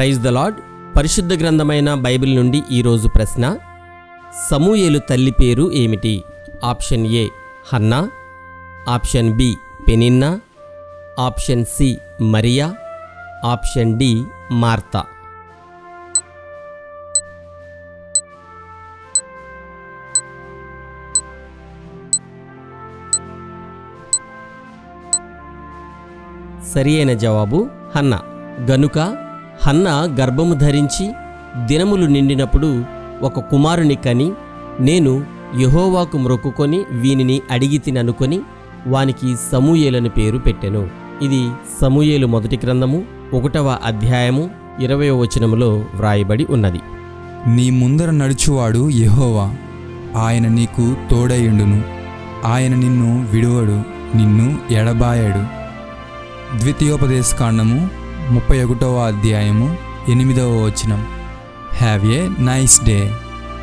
Praise the lord పరిశుద్ధ గ్రంథమైన Bible నుండి ఈరోజు ప్రశ్న సమూయేలు తల్లి పేరు ఏమిటి? Option A Hannah. Option B Peninnah. Option C Maria. Option D Martha. సరి అయిన జవాబు హన్నా. గనుక హన్న గర్భము ధరించి దినములు నిండినప్పుడు ఒక కుమారుని కని నేను యహోవాకు మ్రొక్కుకొని వీనిని అడిగి తిననుకొని వానికి సమూయేలని పేరు పెట్టెను. ఇది సమూయేలు మొదటి గ్రంథము ఒకటవ అధ్యాయము ఇరవయో వచనములో వ్రాయబడి ఉన్నది. నీ ముందర నడుచువాడు యహోవా ఆయన నీకు తోడయుండును ఆయన నిన్ను విడువడు నిన్ను ఎడబాయడు. ద్వితీయోపదేశకాండము ముప్పై ఒకటవ అధ్యాయము ఎనిమిదవ వచనం. Have a nice day